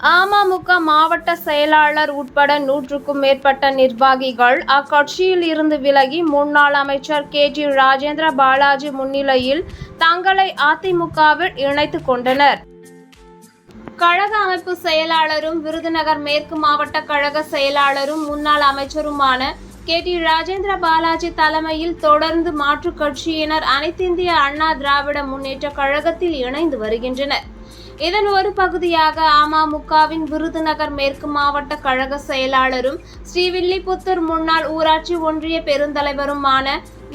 அமமுக மாவட்ட செயலாளர் உட்பட நூற்றுக்கும் மேற்பட்ட நிர்வாகிகள் அக்கட்சியில் இருந்து விலகி முன்னாள் அமைச்சர் கே டி ராஜேந்திர பாலாஜி முன்னிலையில் தங்களை அதிமுகவில் இணைத்துக் கொண்டனர். கழக அமைப்பு செயலாளரும் விருதுநகர் மேற்கு மாவட்ட கழக செயலாளரும் முன்னாள் அமைச்சருமான கே டி ராஜேந்திர பாலாஜி தலைமையில் தொடர்ந்து மாற்றுக் கட்சியினர் அனைத்திந்திய அண்ணா திராவிட முன்னேற்ற கழகத்தில் இணைந்து வருகின்றனர். இதன் ஒரு பகுதியாக அமமுகவின் விருதுநகர் மேற்கு மாவட்ட கழக செயலாளரும் ஸ்ரீவில்லிபுத்தூர் முன்னாள் ஊராட்சி ஒன்றிய பெருந்தலைவருமான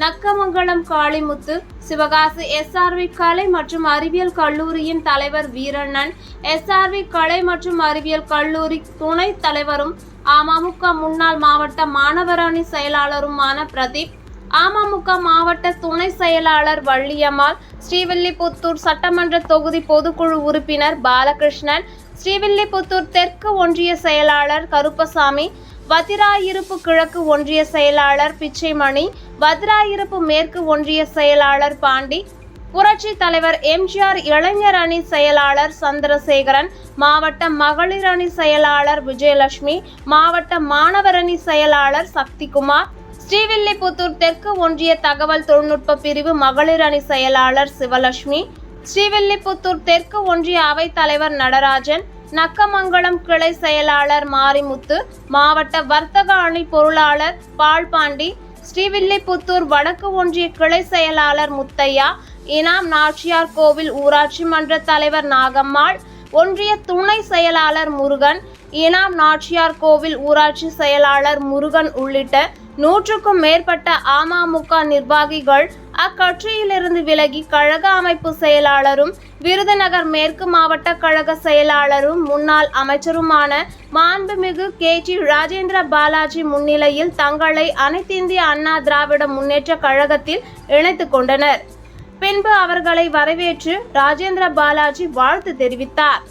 நக்கமங்கலம் காளிமுத்து சிவகாசி எஸ்ஆர்வி கலை மற்றும் அறிவியல் கல்லூரியின் தலைவர் வீரண்ணன் எஸ்ஆர்வி கலை மற்றும் அறிவியல் கல்லூரி துணைத் தலைவரும் அமமுக முன்னாள் மாவட்ட மாணவரணி செயலாளருமான பிரதீப் அமமுக மாவட்ட துணை செயலாளர் வள்ளியம்மாள் ஸ்ரீவில்லிபுத்தூர் சட்டமன்ற தொகுதி பொதுக்குழு உறுப்பினர் பாலகிருஷ்ணன் ஸ்ரீவில்லிபுத்தூர் தெற்கு ஒன்றிய செயலாளர் கருப்பசாமி வத்திராயிருப்பு கிழக்கு ஒன்றிய செயலாளர் பிச்சைமணி வத்திராயிருப்பு மேற்கு ஒன்றிய செயலாளர் பாண்டி புரட்சி தலைவர் எம்ஜிஆர் இளைஞர் அணி செயலாளர் சந்திரசேகரன் மாவட்ட மகளிர் அணி செயலாளர் விஜயலட்சுமி மாவட்ட மாணவர் அணி செயலாளர் சக்திகுமார் ஸ்ரீவில்லிபுத்தூர் தெற்கு ஒன்றிய தகவல் தொழில்நுட்ப பிரிவு மகளிர் அணி செயலாளர் சிவலட்சுமி ஸ்ரீவில்லிபுத்தூர் தெற்கு ஒன்றிய அவைத் தலைவர் நடராஜன் நக்கமங்கலம் கிளை செயலாளர் மாரிமுத்து மாவட்ட வர்த்தக அணி பொருளாளர் பால்பாண்டி ஸ்ரீவில்லிபுத்தூர் வடக்கு ஒன்றிய கிளை செயலாளர் முத்தையா இனாம் நாச்சியார் கோவில் ஊராட்சி மன்ற தலைவர் நாகம்மாள் ஒன்றிய துணை செயலாளர் முருகன் இனாம் நாச்சியார் கோவில் ஊராட்சி செயலாளர் முருகன் உள்ளிட்ட நூற்றுக்கும் மேற்பட்ட அமமுக நிர்வாகிகள் அக்கட்சியிலிருந்து விலகி கழக அமைப்பு செயலாளரும் விருதுநகர் மேற்கு மாவட்ட கழக செயலாளரும் முன்னாள் அமைச்சருமான மாண்புமிகு கே ஜி ராஜேந்திர பாலாஜி முன்னிலையில் தங்களை அனைத்திந்திய அண்ணா திராவிட முன்னேற்ற கழகத்தில் இணைத்து கொண்டனர். பின்பு அவர்களை வரவேற்று ராஜேந்திர பாலாஜி வாழ்த்து தெரிவித்தார்.